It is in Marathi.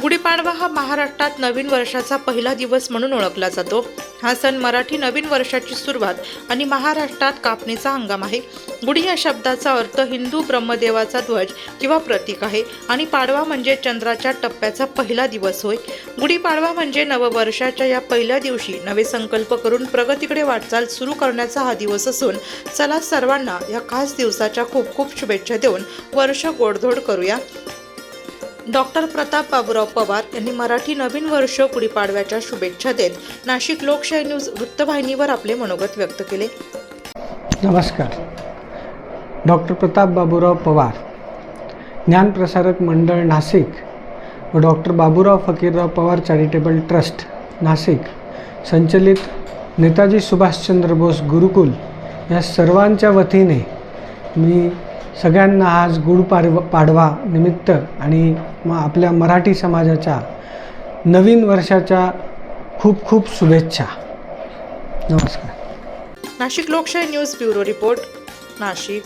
गुढीपाडवा हा महाराष्ट्रात नवीन वर्षाचा पहिला दिवस म्हणून ओळखला जातो. हा सण मराठी नवीन वर्षाची सुरुवात आणि महाराष्ट्रात कापणीचा हंगाम आहे. गुढी या शब्दाचा अर्थ हिंदू ब्रह्मदेवाचा ध्वज किंवा प्रतीक आहे आणि पाडवा म्हणजे चंद्राच्या टप्प्याचा पहिला दिवस होय. गुढीपाडवा म्हणजे नववर्षाच्या या पहिल्या दिवशी नवे संकल्प करून प्रगतीकडे वाटचाल सुरू करण्याचा हा दिवस असून चला सर्वांना या खास दिवसाच्या खूप खूप शुभेच्छा देऊन वर्ष गोडधोड करूया. डॉक्टर प्रताप बाबूराव पवार यांनी मराठी नवीन वर्ष गुढीपाडव्याच्या शुभेच्छा देत नाशिक लोकशाही न्यूज वृत्तवाहिनीवर आपले मनोगत व्यक्त केले. नमस्कार. डॉक्टर प्रताप बाबूराव पवार ज्ञानप्रसारक मंडळ नाशिक व doctor Baburao Fakirrao Pawar charitable trust Nashik संचलित नेताजी सुभाषचंद्र बोस गुरुकुल या सर्वांच्या वतीने मी सगळ्यांना आज गुढपाडव पाडवा निमित्त आणि मग आपल्या मराठी समाजाच्या नवीन वर्षाच्या खूप खूप शुभेच्छा. नमस्कार. नाशिक लोकशाही न्यूज ब्युरो रिपोर्ट नाशिक.